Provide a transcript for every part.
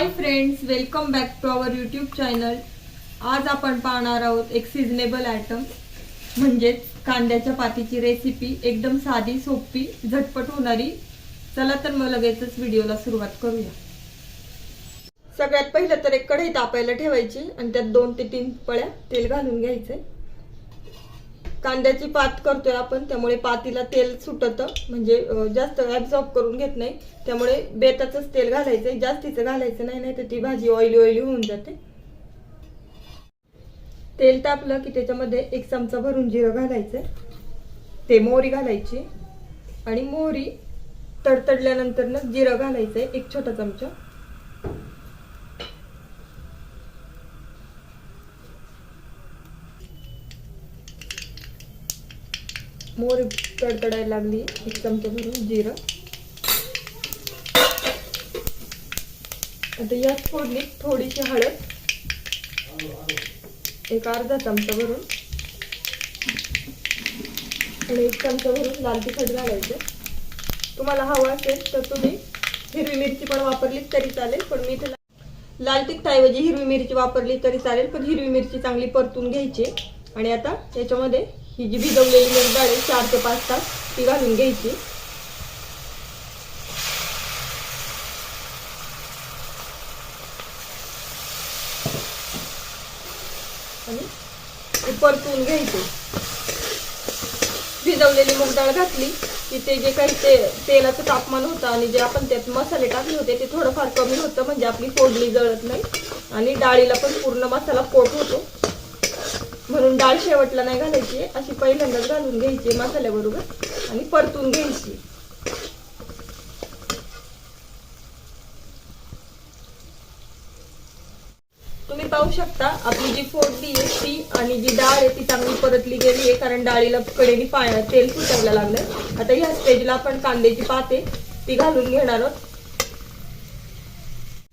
Hi friends welcome back to our YouTube channel आज आपण पाहणार आहोत एक सिजनेबल आयटम म्हणजेच कांद्याच्या पातीची रेसिपी एकदम साधी सोपी झटपट होणारी. चला तर मग लगेचच व्हिडिओला सुरुवात करूया. सगळ्यात पहिलं तर एक कढई तापायला ठेवायची आणि त्यात दोन ते तीन पळ्या तेल घालून घ्यायचे कांद्याची पात करतोय आपण त्यामुळे पातीला तेल सुटत. म्हणजे जास्त ऍब्झॉर्ब करून घेत नाही. त्यामुळे बेताचंच तेल घालायचंय. जास्तीचं घालायचं नाही नाही तर ती भाजी ऑइली ऑइली होऊन जाते. तेल तापलं की त्याच्यामध्ये एक चमचा भरून जिरं घालायचं ते मोहरी घालायची. आणि मोहरी तडतडल्यानंतर ना जिरं घालायचंय एक छोटा चमचा. मोहरी तडतडायला लागली. एक चमचा भरून जिरं. आता याच फोडणीत थोडीशी हळद. एक अर्धा चमचा भरून. आणि एक चमचा भरून लाल तिखट घालायचं. तुम्हाला हवं असेल तर तुम्ही हिरवी मिरची पण वापरली तरी चालेल पण मी इथे लाल तिखटाऐवजी हिरवी मिरची वापरली तरी चालेल पण हिरवी मिरची चांगली परतून घ्यायची. आणि आता याच्यामध्ये ही जी भिजवलेली मूग डाळ आहे चार ते पाच तास ती घालून घ्यायची. आणि परतून घ्यायची. भिजवलेली मूग डाळ घातली की ते जे काही ते तेलाचं तापमान होतं आणि जे आपण त्यात मसाले टाकले होते ते थोडंफार कमी होतं म्हणजे आपली फोडणी जळत नाही. आणि डाळीला पण पूर्ण मसाला पोट होतो. म्हणून डाळ शेवटला नाही घालायची. अशी पहिल्यांदाच घालून घ्यायची मसाल्याबरोबर आणि परतून घ्यायची. तुम्ही पाहू शकता आपली जी फोडणी आहे ती आणि जी डाळ आहे ती चांगली परतली गेली आहे कारण डाळीला कडेने पाण्या तेल सुटायला लागलं आता ह्या स्टेजला आपण कांद्याची पाते ती घालून घेणार आहोत.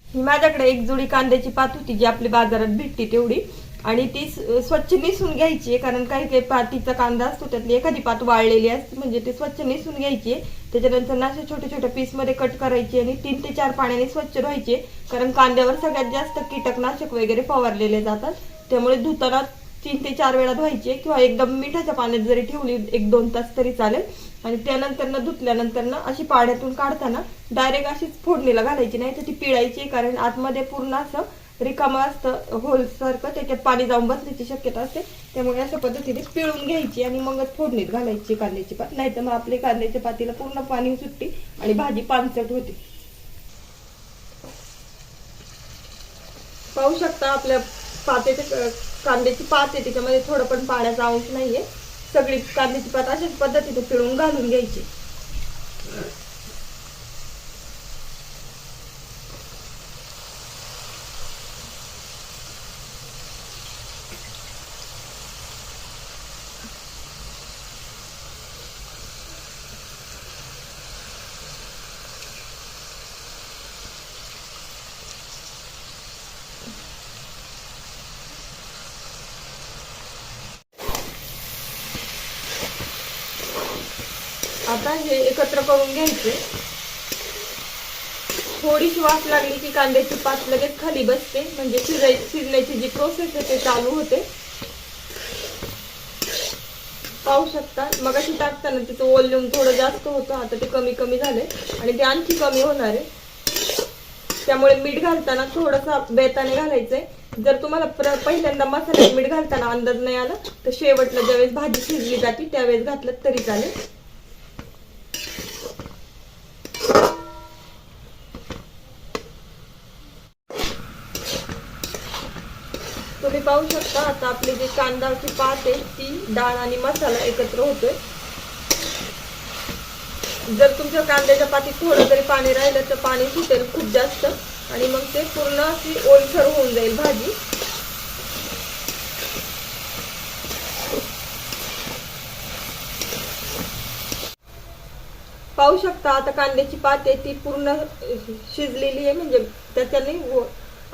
ही माझ्याकडे एक जुडी कांद्याची पात होती जी आपली बाजारात भेटते तेवढी. आणि ती स्वच्छ निसून घ्यायची आहे कारण काही काही पातीचा कांदा असतो त्यातली एखादी पात वाळलेली असते म्हणजे ती स्वच्छ निसून घ्यायची त्याच्यानंतर ना छोट्या छोट्या पीसमध्ये कट करायची आणि तीन ते चार पाण्याने स्वच्छ धुवायचे कारण कांद्यावर सगळ्यात जास्त कीटकनाशक वगैरे फवारलेले जातात. त्यामुळे धुताना तीन ते चार वेळा धुवायचे किंवा एकदम मिठाच्या पाण्यात जरी ठेवली एक दोन तास तरी चालेल. आणि त्यानंतर ना धुतल्यानंतर ना अशी पाण्यातून काढताना डायरेक्ट अशीच फोडणीला घालायची नाही तर ती पिळायची कारण आतमध्ये पूर्ण असं रिकामं असतं. होल सारखं त्याच्यात पाणी जाऊन बसण्याची शक्यता असते. त्यामुळे अशा पद्धतीने पिळून घ्यायची आणि मगच फोडणीत घालायची कांद्याची पात. नाही तर मग आपली कांद्याच्या पातीला पूर्ण पाणी सुटते आणि भाजी पानसट होते. पाहू शकता आपल्या पातेचे कांद्याची पात आहे. त्याच्यामध्ये थोडं पण पाण्याचा अंश नाहीये. सगळी कांद्याची पात अशाच पद्धतीने पिळून घालून घ्यायची. आता हे एकत्र करून घ्यायचे. थोडीशी वाफ लागली की कांद्याची पात लगेच खाली बसते. म्हणजे शिजाय शिजण्याची जी प्रोसेस आहे ते चालू होते. पाहू शकता. मग अशी टाकताना तिचं वॉल्यूम थोडं जास्त होतं. आता ते कमी कमी झाले आणि ते आणखी कमी होणार आहे. त्यामुळे मीठ घालताना थोडंसं बेताने घालायचंय. जर तुम्हाला पहिल्यांदा मसाल्यात मीठ घालताना अंदाज नाही आला तर शेवटला ज्यावेळेस भाजी शिजली जाते त्यावेळेस घातलं तरी चालेल. तुम्ही पाहू शकता आता आपली जी कांदाची पात आहे ती डाळ आणि मसाला एकत्र होतोय. जर तुमच्या कांद्याच्या पातीत थोडं तरी पाणी राहिलं तर पाणी सुटेल खूप जास्त. आणि मग ते पूर्ण अशी ओलसर होऊन जाईल भाजी. पाहू शकता आता कांद्याची पात आहे ती पूर्ण शिजलेली आहे म्हणजे त्याच्याने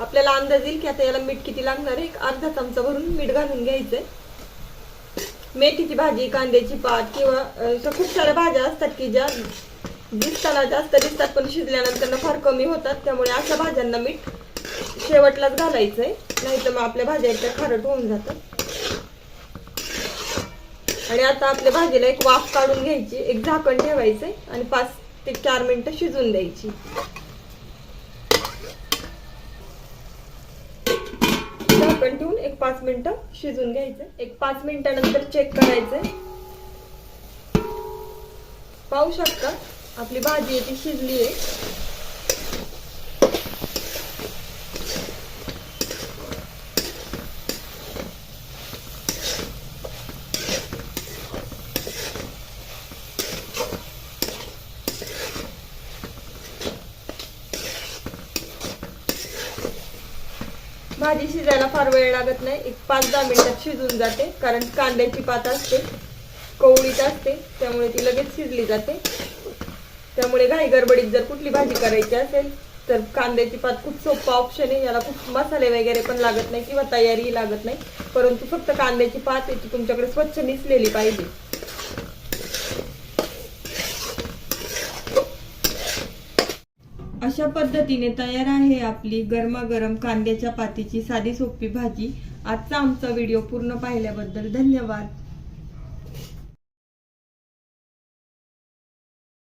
आपल्याला अंदाज येईल की आता याला मीठ किती लागणार आहे? एक अर्धा चमचा भरून मीठ घालून घ्यायचंय. मेथीची भाजी कांद्याची पात किंवा खूप साऱ्या भाज्या असतात की ज्या दिसताना जास्त दिसतात पण शिजल्यानंतर फार कमी होतात. त्यामुळे अशा भाज्यांना मीठ शेवटलाच घालायचंय. नाहीतर मग आपल्या भाज्या एकदा खारट होऊन जातात. आणि आता आपल्या भाजीला एक वाफ काढून घ्यायची एक झाकण ठेवायचंय आणि पाच ते चार मिनिटं शिजून द्यायची. झाकण ठेवून एक पाच मिनिटं शिजून घ्यायचं. एक पाच मिनिटानंतर चेक करायचंय पाहू शकता आपली भाजी आहे ती शिजली आहे. भाजी शिजायला फार वेळ लागत नाही. एक पाच दहा मिनिटात शिजून जाते. कारण कांद्याची पात असते कोवळीत असते त्यामुळे ती लगेच शिजली जाते. त्यामुळे घाई गडबडीत जर कुठली भाजी करायची असेल तर कांद्याची पात खूप सोपा ऑप्शन आहे. याला खूप मसाले वगैरे पण लागत नाही किंवा तयारीही लागत नाही. परंतु फक्त कांद्याची पात आहे ती तुमच्याकडे स्वच्छ निसलेली पाहिजे. अशा पद्धतीने तयार आहे आपली गरमागरम कांद्याच्या पातीची साधी सोपी भाजी. आजचा आमचा व्हिडिओ पूर्ण पाहिल्याबद्दल धन्यवाद.